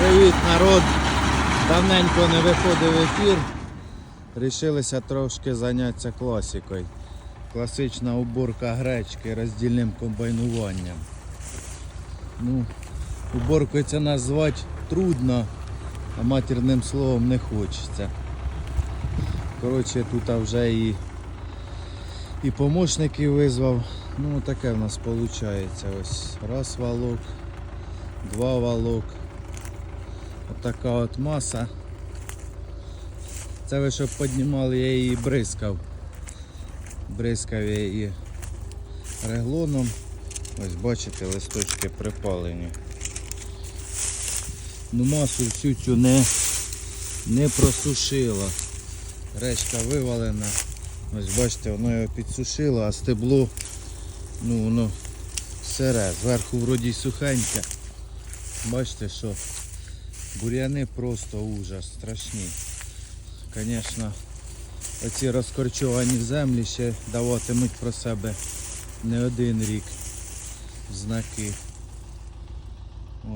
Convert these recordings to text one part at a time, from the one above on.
Привіт, народ! Давненько не виходив ефір. Рішилися трошки зайнятися класикою. Класична уборка гречки роздільним комбайнуванням. Ну, уборкою це назвати трудно, а матірним словом не хочеться. Коротше, тут вже і, і помощників визвав. Ну таке в нас виходить. Ось раз валок, два валок. Отака от маса. Це ви щоб піднімали, я її бризкав. Бризкав я її реглоном. Ось бачите, листочки припалені. Ну масу всю цю не, не просушила. Речка вивалена. Ось бачите, воно його підсушило, а стебло ну воно сире. Зверху вроді сухеньке. Бачите, що бур'яни просто ужас, страшні. Звісно, оці розкорчовані землі ще даватимуть про себе не один рік знаки.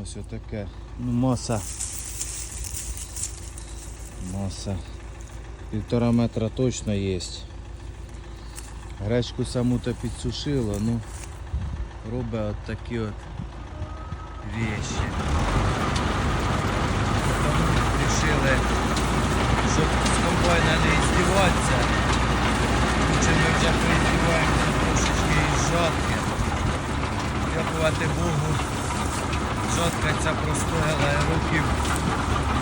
Ось отаке. Ну, маса. Маса. Півтора метра точно є. Гречку саму то підсушило, ну робить от такі от вещи. Тому вирішили, щоб з комбайна не здіватися. Лучше ми вже поіздіваємося трошечки із жатки. Дякувати Богу, жатка ця простояла років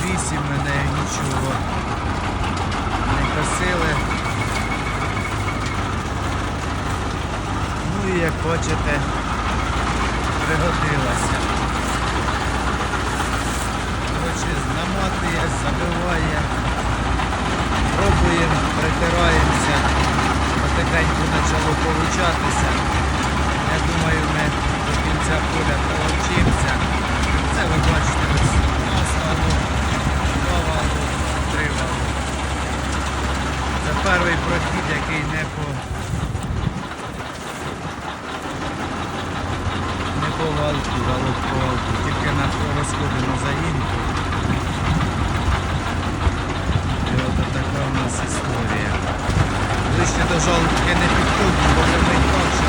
вісім мене нічого не косили. Ну і як бачите, пригодилася. Наматує, забиває. Пробуємо, притираємося. Потихеньку почало получатися. Я думаю, ми до кінця поля провчимося. Це ви бачите ось валок, два валок. Це перший прохід, який не по не валку, валок по валку, тільки на розходимо заїнку. І от така у нас історія. Ближче до жолудки не підходимо, бо вже ми інакше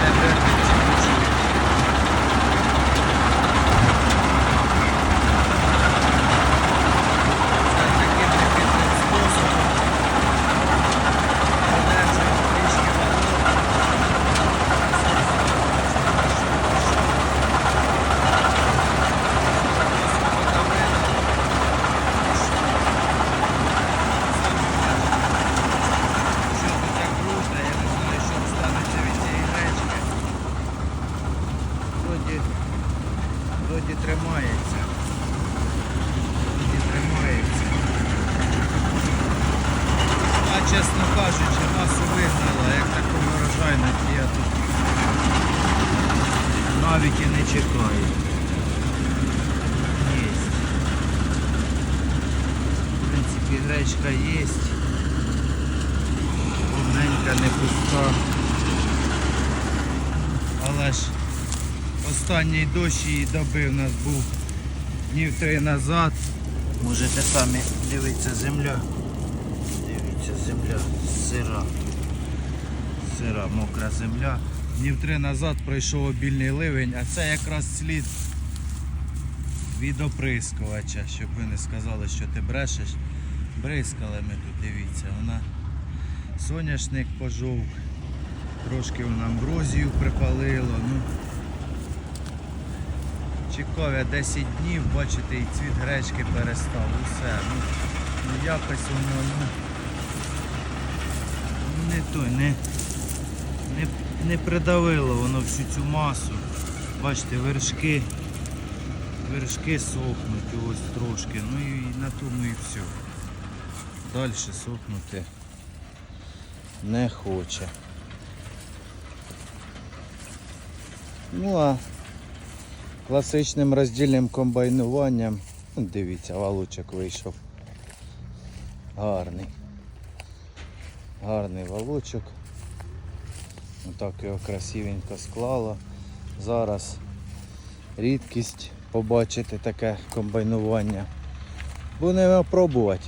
не вернуть чи кучі. Це таким нехитрим способом. Одержуємо трішки валок. Що тут так круто, я не знаю, що станеться від цієї гречки. Вроді, вроді тримається. Вроді тримається. А чесно кажучи, масу вигнала, як такого врожайності я тут навіть і не чекаю. Єсть. В принципі, гречка єсть. Повненька, не пуста. Але ж останній дощ її доби у нас був днів три назад. Можете самі дивитися земля. Дивіться, земля сира. Сира, мокра земля. Днів три назад пройшов обільний ливень, а це якраз слід від оприскувача, щоб ви не сказали, що ти брешеш. Бризкали ми тут, дивіться, вона соняшник пожовк, трошки вона амброзію припалило. Ну, Чекав 10 днів, бачите, і цвіт гречки перестав. Усе. Ну, ну якось воно ну, не той, не, не, не придавило воно всю цю масу. Бачите, вершки, вершки сохнуть ось трошки. Ну і на тому і все. Далі сохнути не хоче. Ну а класичним роздільним комбайнуванням, ну, дивіться, валучок вийшов. Гарний. Гарний валучок. Отак його красивенько склало. Зараз рідкість побачити таке комбайнування. Будемо пробувати.